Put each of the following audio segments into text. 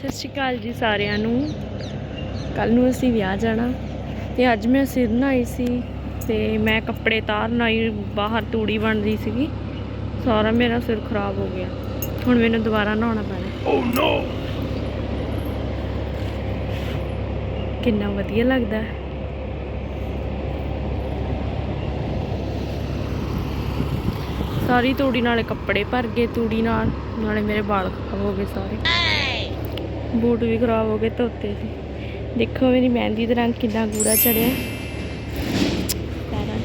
ਸਤਿ ਸ਼੍ਰੀ ਅਕਾਲ ਜੀ ਸਾਰਿਆਂ ਨੂੰ। ਕੱਲ ਨੂੰ ਅਸੀਂ ਵਿਆਹ ਜਾਣਾ ਤੇ ਅੱਜ ਮੈਂ ਸਿਰ ਨਹਾਈ ਸੀ ਤੇ ਮੈਂ ਕੱਪੜੇ ਤਾਰਨ ਆਈ ਬਾਹਰ ਤੂੜੀ ਬਣ ਰਹੀ ਸੀਗੀ। ਸਾਰਾ ਮੇਰਾ ਸਿਰ ਖਰਾਬ ਹੋ ਗਿਆ। ਹੁਣ ਮੈਨੂੰ ਦੁਬਾਰਾ ਨਹਾਉਣਾ ਪੈਣਾ। ਓ ਨੋ ਕਿੰਨਾ ਵਧੀਆ ਲੱਗਦਾ। ਸਾਰੀ ਤੂੜੀ ਨਾਲੇ ਕੱਪੜੇ ਭਰ ਗਏ ਤੂੜੀ ਨਾਲ ਨਾਲੇ ਮੇਰੇ ਵਾਲ ਖਰਾਬ ਹੋ ਗਏ ਸਾਰੇ। ਬੂਟ ਵੀ ਖਰਾਬ ਹੋ ਗਏ ਧੋਤੇ ਸੀ। ਦੇਖੋ ਮੇਰੀ ਮਹਿੰਦੀ ਦਾ ਰੰਗ ਕਿੰਨਾ ਗੂੜਾ ਚੜਿਆ। ਪੈਰਾਂ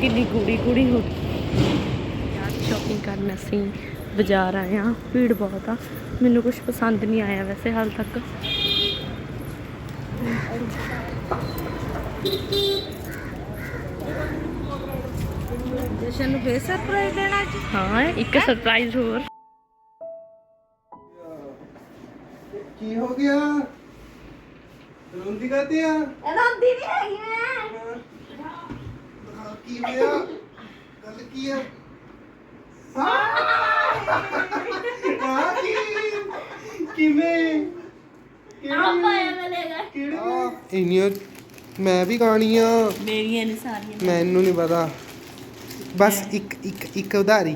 ਕਿੰਨੀ ਗੂੜੀ ਗੂੜੀ ਹੋ ਗਈ। ਯਾਰ ਸ਼ਾਪਿੰਗ ਕਰਨ ਅਸੀਂ ਬਾਜ਼ਾਰ ਆਏ ਹਾਂ, ਭੀੜ ਬਹੁਤ ਆ। ਮੈਨੂੰ ਕੁਝ ਪਸੰਦ ਨਹੀਂ ਆਇਆ ਵੈਸੇ ਹਾਲ ਤੱਕ। ਜਸ਼ਨ ਨੂੰ ਫੇਰ ਸਰਪ੍ਰਾਈਜ਼ ਦੇਣਾ ਅੱਜ? ਹਾਂ ਇੱਕ ਸਰਪ੍ਰਾਈਜ਼ ਹੋਰ। ਕੀ ਹੋ ਗਿਆ? ਰੋਂਦੀ ਕਾਤੇ ਆ? ਰੋਂਦੀ ਨਹੀਂ ਹੈਗੀ ਮੈਂ। ਦਿਖਾ ਕੀ ਹੋਇਆ? ਗੱਲ ਕੀ ਆ? ਆ ਕੀ? ਕਿਵੇਂ? ਕਿਹੜੇ ਇੰਨੀਆਂ ਮੈਂ ਵੀ ਗਾਣੀ ਆ ਮੇਰੀਆਂ ਨੇ ਸਾਰੀਆਂ। ਮੈਨੂੰ ਨਹੀਂ ਪਤਾ। ਬਸ ਇੱਕ ਇੱਕ ਇੱਕ ਉਧਾਰੀ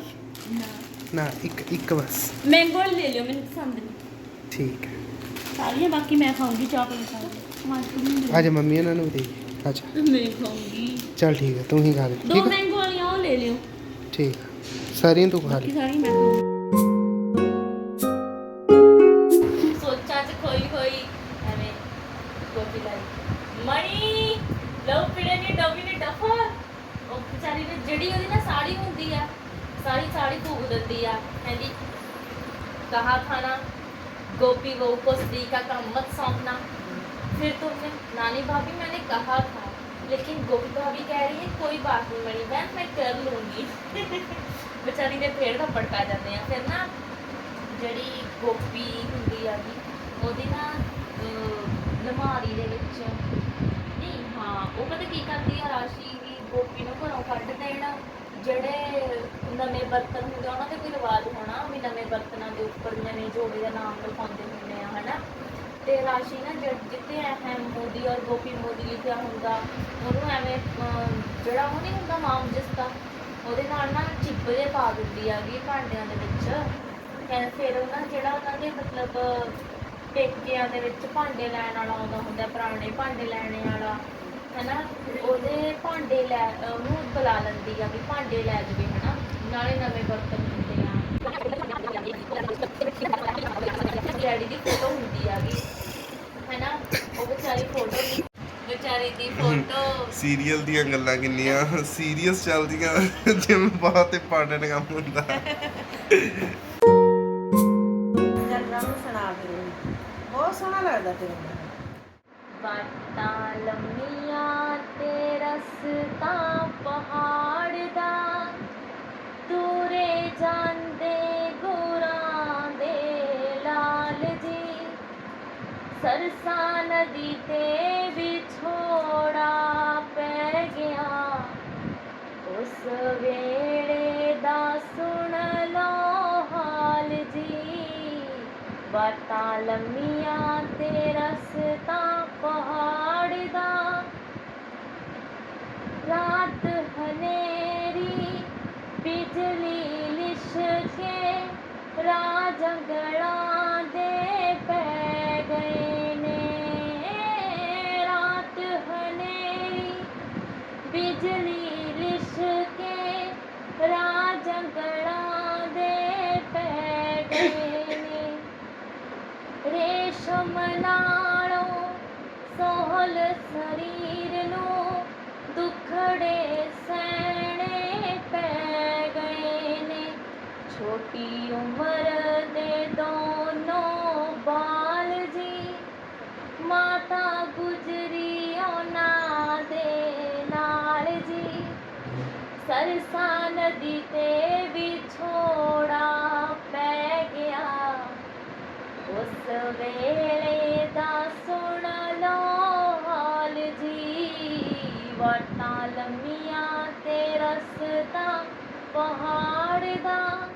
ਨਾ ਇੱਕ ਇੱਕ ਬਸ ਮੈਂਗੋ ਲੈ ਲਿਓ ਮੈਨੂੰ ਪਸੰਦ ਨਹੀਂ ਠੀਕ ਹੈ ਸਾਰੀਆਂ ਬਾਕੀ ਮੈਂ ਖਾਊਂਗੀ ਚਾਕਲੇਟ ਸਾਰੀਆਂ ਮਾਰਕੀਟ ਨਹੀਂ ਅੱਜ ਮੰਮੀ ਇਹਨਾਂ ਨੂੰ ਦੇ ਅੱਛਾ ਮੈਂ ਖਾਊਂਗੀ ਚਲ ਠੀਕ ਹੈ ਤੂੰ ਹੀ ਖਾ ਲੈ ਦੋ ਠੀਕ ਹੈ ਮੈਂਗੋ ਵਾਲੀਆਂ ਉਹ ਲੈ ਲਿਓ ਠੀਕ ਹੈ। ਸਾਰੀਆਂ ਤੂੰ ਖਾ ਬਾਕੀ ਲੈ ਸਾਰੀਆਂ ਮੈਂ ਖਾਊਂਗੀ ਸੋਚਾਂ ਚ ਖੋਈ ਖੋਈ ਐਵੇਂ ਕੋਪੀ ਲਾਈ ਮਣੀ ਲਓ ਪੀੜੇ ਨੇ ਡੱਬੀ ਨੇ ਡਫਾ ਉਹ ਵਿਚਾਰੀ ਨੇ ਜਿਹੜੀ ਉਹਦੀ ਨਾ ਸਾੜੀ ਹੁੰਦੀ ਆ ਸਾਰੀ ਸਾੜੀ ਧੂਕ ਦਿੰਦੀ ਆ ਕਹਿੰਦੀ ਕਹਾ ਖਾਣਾ गोपी बहू को स्त्री का काम मत सौंपना फिर तुमने नानी भाभी मैंने कहा था लेकिन गोपी भाभी कह रही है कोई बात नहीं मणि बहन मैं कर लूंगी बेचारी ਦੇ ਫੇਰ ਦਾ ਪੜਕਾ ਜਾਂਦੇ ਆ ਫਿਰ ਨਾ ਜਿਹੜੀ ਗੋਪੀ ਹੁੰਦੀ ਆ ਜੀ ਉਹਦੀ ਨਾ ਅਹ, ਅਲਮਾਰੀ ਦੇ ਵਿੱਚ ਨਹੀਂ ਹਾਂ ਉਹ ਪਤਾ ਕੀ ਕਰਦੀ ਆ ਰਾਸ਼ੀ ਵੀ ਗੋਪੀ ਨੂੰ ਘਰੋਂ ਕੱਢ ਦੇਣ ਜਿਹੜੇ ਨਵੇਂ ਬਰਤਨ ਹੁੰਦੇ ਆ, ਉਹਨਾਂ ਤੇ ਕੋਈ ਰਿਵਾਜ ਹੋਣਾ ਵੀ ਨਵੇਂ ਬਰਤਨਾਂ ਦੇ ਉੱਪਰ ਨਵੇਂ ਜੋੜੇ ਦਾ ਨਾਮ ਲਿਖਾਉਂਦੇ ਹੁੰਦੇ ਆ ਹਨਾ? ਤੇ ਰਾਸ਼ੀ ਨਾ ਜਿ- ਜਿੱਥੇ ਅਹਿਮ ਮੋਦੀ ਔਰ ਗੋਪੀ ਮੋਦੀ ਲਿਖਿਆ ਹੁੰਦਾ ਉਹਨੂੰ ਐਵੇਂ ਅਹ, ਜਿਹੜਾ ਉਹ ਨਹੀਂ ਹੁੰਦਾ ਮਾਮ ਜਿਸਦਾ ਉਹਦੇ ਨਾਲ ਨਾ ਚਿੱਬ ਜੇ ਪਾ ਦਿੰਦੀ ਹੈਗੀ ਭਾਂਡਿਆਂ ਦੇ ਵਿੱਚ। ਕਹਿੰਦੇ ਫਿਰ ਉਹਨਾਂ ਜਿਹੜਾ ਉਹਨਾਂ ਦੇ ਮਤਲਬ ਪੇਕਿਆਂ ਦੇ ਵਿੱਚ ਭਾਂਡੇ ਲੈਣ ਵਾਲਾ ਆਉਂਦਾ ਹੁੰਦਾ ਪੁਰਾਣੇ ਭਾਂਡੇ ਲੈਣੇ ਵਾਲਾ ਹੈਨਾ ਉਹਦੇ ਭਾਂਡੇ ਲੈ ਉਹਨੂੰ ਬੁਲਾ ਲੈਂਦੀ ਆ ਵੀ ਭਾਂਡੇ ਲੈ ਜਵੇ ਹਨਾ ਨਾਲੇ ਨਵੇਂ ਬਰਤਨ ਹੁੰਦੇ ਆ। ਡੈਡੀ ਦੀ ਫੋਟੋ ਹੁੰਦੀ ਆ ਵੀ ਹੈਨਾ ਉਹ ਵਿਚਾਰੀ ਫੋਟੋ ਵਿਚਾਰੀ ਦੀ ਫੋਟੋ ਸੀਰੀਅਲ ਦੀਆਂ ਗੱਲਾਂ ਕਿੰਨੀਆਂ ਸੀਰੀਅਸ ਚੱਲਦੀਆਂ ਜਿਵੇਂ ਬਾਤ ਤੇ ਪਾੜਨ ਕੰਮ ਹੁੰਦਾ। ਜਨਰਾ ਨੂੰ ਸੁਣਾ ਫਿਰ ਬਹੁਤ ਸੋਹਣਾ ਲੱਗਦਾ ਤੇਰੇ ਬਾਤਾਂ ਲੰਮੀਆਂ ਤੇ ਰਸਤਾ ਪਹਾੜ ਦਾ। ਦੂਰੇ ਜਾਂਦੇ ਗੁਰਾਂ ਦੇ ਲਾਲ ਜੀ ਸਰਸਾ ਨਦੀ ਤੇ ਵਿਛੋੜਾ ਪੈ ਗਿਆ। ਉਸ ਵੇ ਬਾਤਾਂ ਲੰਮੀਆਂ ਤੇ ਰਸਤਾ ਪਹਾੜ ਦਾ ਰਾਤ ਹਨੇਰੀ ਬਿਜਲੀ ਲਿਸ਼ਕੇ ਰਾਜ ਨਾਲੋਂ ਸੋਹਲ ਸਰੀਰ ਨੂੰ ਦੁਖੜੇ ਸਹਿਣੇ ਪੈ ਗਏ ਨੇ। ਛੋਟੀ ਉਮਰ ਦੇ ਦੋਨੋਂ ਬਾਲ ਜੀ, ਮਾਤਾ ਗੁਜਰੀ ਉਹਨਾਂ ਦੇ ਨਾਲ ਜੀ। ਸਰਸਾ ਨਦੀ ਤੇ ਵਾਟਾਂ ਲੰਮੀਆਂ ਤੇ ਰਸਤਾ ਪਹਾੜ ਦਾ।